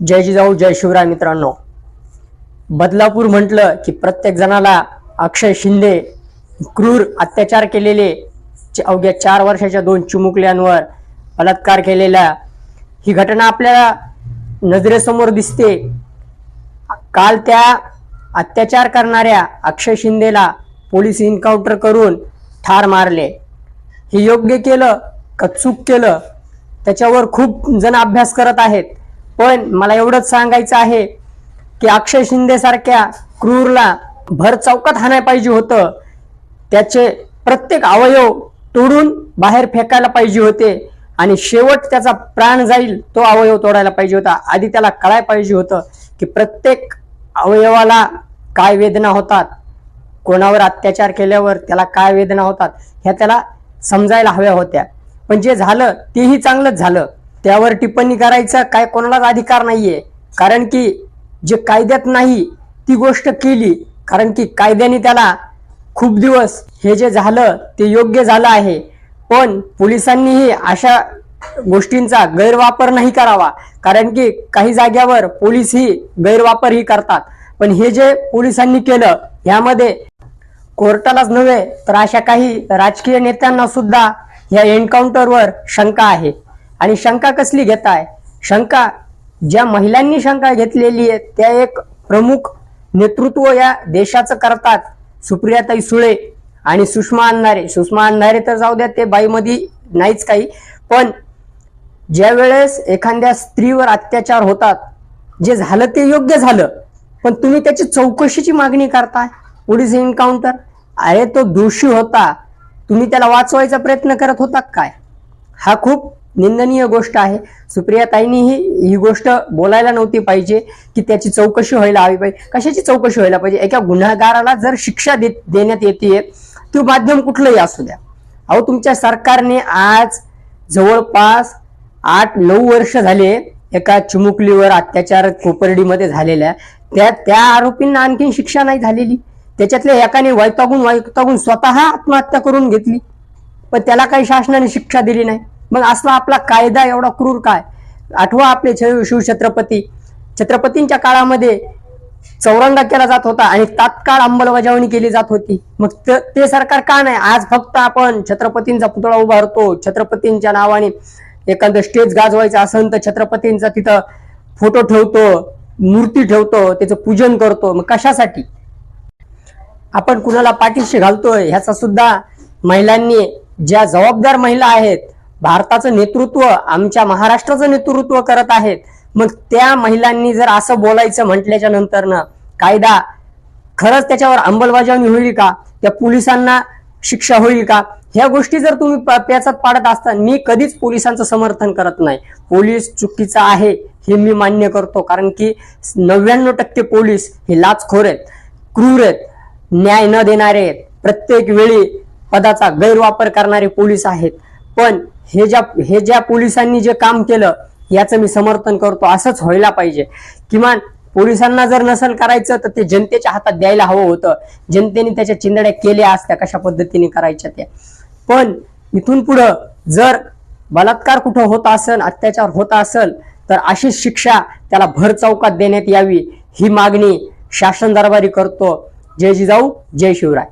जय जिजाऊ जय शिवराय मित्रांनो. बदलापूर म्हटलं की प्रत्येक जणाला अक्षय शिंदे क्रूर अत्याचार केलेले अवघ्या चार वर्षाच्या दोन चिमुकल्यांवर बलात्कार केलेला. ही घटना आपल्याला नजरेसमोर दिसते. काल त्या अत्याचार करणाऱ्या अक्षय शिंदेला पोलीस एन्काउंटर करून ठार मारले. हे योग्य केलं का चूक केलं त्याच्यावर खूप जण अभ्यास करत आहेत. पण मला एवढंच सांगायचं आहे की अक्षय शिंदे सारख्या क्रूरला भर चौकात हाणाय पाहिजे होतं. त्याचे प्रत्येक अवयव तोडून बाहेर फेकायला पाहिजे होते आणि शेवट त्याचा प्राण जाईल तो अवयव तोडायला पाहिजे होता. आधी त्याला कळाय पाहिजे होतं की प्रत्येक अवयवाला काय वेदना होतात. कोणावर अत्याचार केल्यावर त्याला काय वेदना होतात ह्या त्याला समजायला हव्या होत्या. पण जे झालं तेही चांगलंच झालं. त्यावर टिप्पणी करायचा काय कोणालाच अधिकार नाहीये. कारण की जे कायद्यात नाही ती गोष्ट केली. कारण की कायद्याने त्याला खूप दिवस हे जे झालं ते योग्य झालं आहे. पण पोलिसांनीही अशा गोष्टींचा गैरवापर नाही करावा. कारण की काही जाग्यावर पोलीस ही गैरवापरही करतात. पण हे जे पोलिसांनी केलं यामध्ये कोर्टालाच नव्हे तर अशा काही राजकीय नेत्यांना सुद्धा या एन्काउंटरवर शंका आहे. आणि शंका कसली घेताय? शंका ज्या महिलांनी शंका घेतलेली आहे त्या एक प्रमुख नेतृत्व या देशाचं करतात सुप्रियाताई सुळे आणि सुषमा अंधारे सुषमा अंधारे तर जाऊ द्या ते बाईमध्ये नाहीच काही. पण ज्या वेळेस एखाद्या स्त्रीवर अत्याचार होतात जे झालं ते योग्य झालं पण तुम्ही त्याची चौकशीची मागणी करताय? पोलीस एन्काउंटर अरे तो दोषी होता. तुम्ही त्याला वाचवायचा प्रयत्न करत होता काय? हा खूप निंदनीय गोष्ट आहे. सुप्रियाताईंनी ही ही गोष्ट बोलायला नव्हती पाहिजे की त्याची चौकशी व्हायला हवी पाहिजे. कशाची चौकशी व्हायला पाहिजे? एका गुन्हागाराला जर शिक्षा दे देण्यात येते तो माध्यम कुठलंही असू द्या. अहो तुमच्या सरकारने आज जवळपास आठ नऊ वर्ष झाले एका चिमुकलीवर अत्याचार कोपर्डीमध्ये झालेल्या त्या त्या आरोपींना आणखीन शिक्षा नाही झालेली. त्याच्यातल्या एकाने वैतागून वैतागून स्वतः आत्महत्या करून घेतली. पण त्याला काही शासनाने शिक्षा दिली नाही. मग असला आपला कायदा एवढा क्रूर काय? आठवा आपले शिव शिवछत्रपती छत्रपतींच्या काळामध्ये चौरंगा केला जात होता आणि तात्काळ अंमलबजावणी केली जात होती. मग त- ते सरकार का नाही? आज फक्त आपण छत्रपतींचा पुतळा उभारतो छत्रपतींच्या नावाने एखादं स्टेज गाजवायचं असेल तर छत्रपतींचा तिथं फोटो ठेवतो मूर्ती ठेवतो त्याचं पूजन करतो. मग कशासाठी? आपण कुणाला पाठीशी घालतोय? ह्याचा सुद्धा महिलांनी ज्या जबाबदार महिला आहेत भारताचं नेतृत्व आमच्या महाराष्ट्राचं नेतृत्व करत आहेत. मग त्या महिलांनी जर असं बोलायचं म्हटल्याच्या नंतरनं कायदा खरंच त्याच्यावर अंमलबजावणी होईल का? त्या पोलिसांना शिक्षा होईल का? ह्या गोष्टी जर तुम्ही प- प्याचात पाडत असता मी कधीच पोलिसांचं समर्थन करत नाही. पोलीस चुकीचा आहे हे मी मान्य करतो. कारण की नव्याण्णव टक्के पोलीस हे लाचखोर आहेत क्रूर आहेत न्याय न देणारे आहेत. प्रत्येक वेळी पदाचा गैरवापर करणारे पोलीस आहेत. पण हे ज्या हे ज्या पोलिसांनी जे काम केलं याचं मी समर्थन करतो. असंच व्हायला पाहिजे. किमान पोलिसांना जर नसल करायचं तर ते जनतेच्या हातात द्यायला हवं होतं. जनतेने त्याच्या चिंदड्या केल्या असत्या कशा पद्धतीने करायच्या त्या. पण इथून पुढं जर बलात्कार कुठं होत असेल अत्याचार होत असेल तर अशी शिक्षा त्याला भर चौकात देण्यात यावी ही मागणी शासन दरबारी करतो. जय जिजाऊ जय शिवराय.